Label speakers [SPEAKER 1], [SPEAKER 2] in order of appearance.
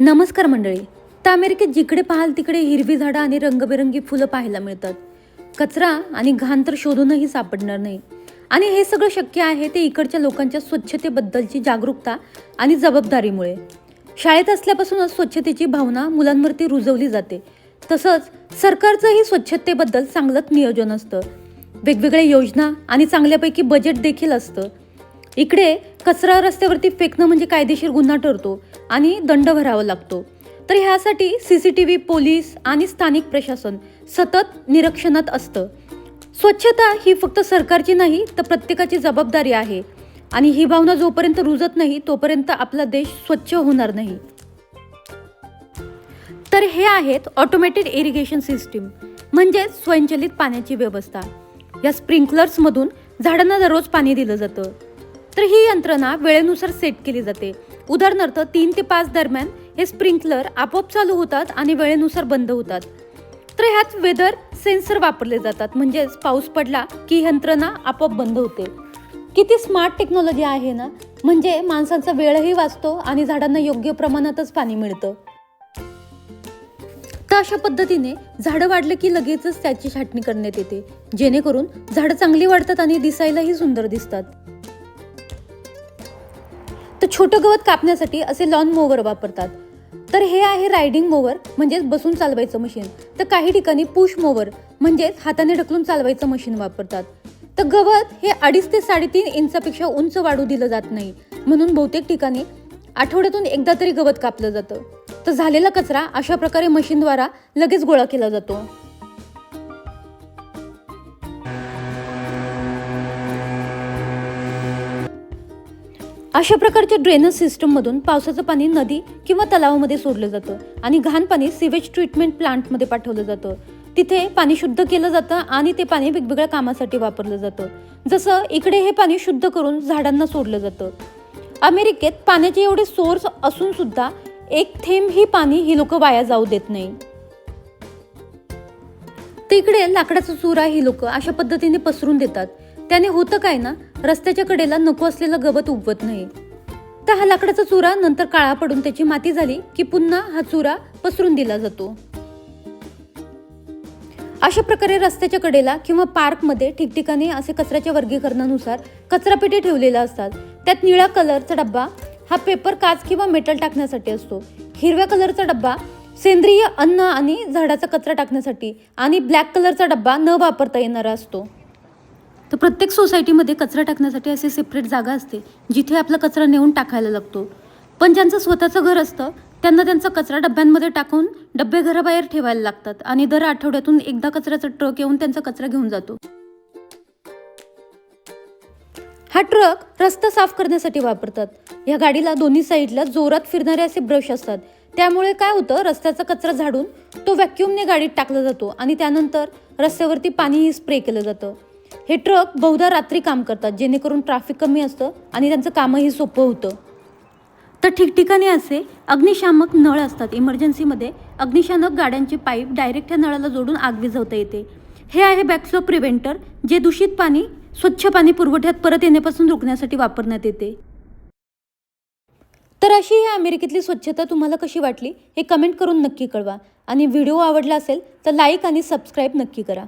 [SPEAKER 1] नमस्कार मंडळी. तर अमेरिकेत जिकडे पाहाल तिकडे हिरवी झाडं आणि रंगबेरंगी फुलं पाहायला मिळतात. कचरा आणि घाण तर शोधूनही सापडणार नाही. आणि हे सगळं शक्य आहे ते इकडच्या लोकांच्या स्वच्छतेबद्दलची जागरूकता आणि जबाबदारीमुळे. शाळेत असल्यापासूनच स्वच्छतेची भावना मुलांवरती रुजवली जाते. तसंच सरकारचंही स्वच्छतेबद्दल चांगलंच नियोजन असतं. वेगवेगळ्या योजना आणि चांगल्यापैकी बजेट देखील असतं. इकडे कचरा रस्त्यावरती फेकणं म्हणजे कायदेशीर गुन्हा ठरतो आणि दंड भरावा लागतो. तर ह्यासाठी C C T V police आणि स्थानिक प्रशासन सतत निरीक्षणात असतं. स्वच्छता ही फक्त सरकारची नाही तर प्रत्येकाची जबाबदारी आहे. आणि ही भावना जोपर्यंत रुजत नाही तोपर्यंत आपला देश स्वच्छ होणार नाही. तर हे आहेत ऑटोमॅटेड इरिगेशन सिस्टीम म्हणजेच स्वयंचलित पाण्याची व्यवस्था. या स्प्रिंकलर्समधून झाडांना दररोज पाणी दिलं जातं. तर ही यंत्रणा वेळेनुसार सेट केली जाते. उदाहरणार्थ तीन ते पाच दरम्यान हे स्प्रिंकलर आपोआप चालू होतात आणि वेळेनुसार बंद होतात. तर ह्यात वेदर सेन्सर वापरले जातात. म्हणजेच पाऊस पडला की यंत्रणा आपोआप बंद होते. किती स्मार्ट टेक्नॉलॉजी आहे ना? म्हणजे माणसांचा वेळही वाचतो आणि झाडांना योग्य प्रमाणातच पाणी मिळतं. तर अशा पद्धतीने झाडं वाढलं की लगेचच त्याची छाटणी करण्यात येते. जेणेकरून झाडं चांगली वाढतात आणि दिसायलाही सुंदर दिसतात. तर छोटं गवत कापण्यासाठी असे लॉन मोवर वापरतात. तर हे आहे रायडिंग मोवर म्हणजेच बसून चालवायचं मशीन तर काही ठिकाणी पुश मोवर म्हणजेच हाताने ढकलून चालवायचं मशीन वापरतात. तर गवत हे अडीच ते साडेतीन इंचापेक्षा उंच वाढू दिलं जात नाही. म्हणून बहुतेक ठिकाणी आठवड्यातून एकदा तरी गवत कापलं जातं. तर झालेला कचरा अशा प्रकारे मशीनद्वारा लगेच गोळा केला जातो. अशा प्रकारच्या ड्रेनेज सिस्टममधून पावसाचं पाणी नदी किंवा तलावामध्ये सोडलं जातं आणि घाण पाणी सिवेज ट्रीटमेंट प्लांटमध्ये पाठवलं जातं. तिथे पाणी शुद्ध केलं जातं आणि ते पाणी वेगवेगळ्या कामासाठी वापरलं जातं. जसं इकडे हे पाणी शुद्ध करून झाडांना सोडलं जातं. अमेरिकेत पाण्याचे एवढे सोर्स असून सुद्धा एक थेंबही पाणी ही लोक वाया जाऊ देत नाही. तिकडे लाकडाचा चुरा ही लोक अशा पद्धतीने पसरून देतात. त्याने होतं काय ना? रस्त्याच्या कडेला नको असलेलं गवत उगवत नाही. तर हा लाकडाचा चुरा नंतर काळा पडून त्याची माती झाली की पुन्हा हा चुरा पसरून दिला जातो. अशा प्रकारे रस्त्याच्या कडेला किंवा पार्कमध्ये ठिकठिकाणी असे कचऱ्याच्या वर्गीकरणानुसार कचरापेटी ठेवलेल्या असतात. त्यात निळ्या कलरचा डब्बा हा पेपर काच किंवा मेटल टाकण्यासाठी असतो. हिरव्या कलरचा डब्बा सेंद्रिय अन्न आणि झाडाचा कचरा टाकण्यासाठी आणि ब्लॅक कलरचा डब्बा न वापरता येणारा असतो. तर प्रत्येक सोसायटीमध्ये कचरा टाकण्यासाठी असे सेपरेट जागा असते जिथे आपला कचरा नेऊन टाकायला लागतो. पण ज्यांचं स्वतःचं घर असतं त्यांना त्यांचा कचरा डब्यांमध्ये टाकून डबे घराबाहेर ठेवायला लागतात आणि दर आठवड्यातून एकदा कचऱ्याचा ट्रक येऊन त्यांचा कचरा घेऊन जातो. हा ट्रक रस्ता साफ करण्यासाठी वापरतात. या गाडीला दोन्ही साईडला जोरात फिरणारे असे ब्रश असतात. त्यामुळे काय होतं रस्त्याचा कचरा झाडून तो व्हॅक्युमने गाडीत टाकला जातो आणि त्यानंतर रस्त्यावरती पाणीही स्प्रे केलं जातं. हे ट्रक बहुधा रात्री काम करतात जेणेकरून ट्रॅफिक कमी असतं आणि त्यांचं कामही सोपं होतं. तर ठिकठिकाणी असे अग्निशामक नळ असतात. इमर्जन्सीमध्ये अग्निशामक गाड्यांचे पाईप डायरेक्ट त्या नळाला जोडून आग विझवता येते. हे आहे बॅकफ्लो प्रिव्हेंटर जे दूषित पाणी स्वच्छ पाणी पुरवठ्यात परत येण्यापासून रोखण्यासाठी वापरण्यात येते. तर अशी ही अमेरिकेतली स्वच्छता तुम्हाला कशी वाटली हे कमेंट करून नक्की कळवा. आणि व्हिडिओ आवडला असेल तर लाईक आणि सबस्क्राईब नक्की करा.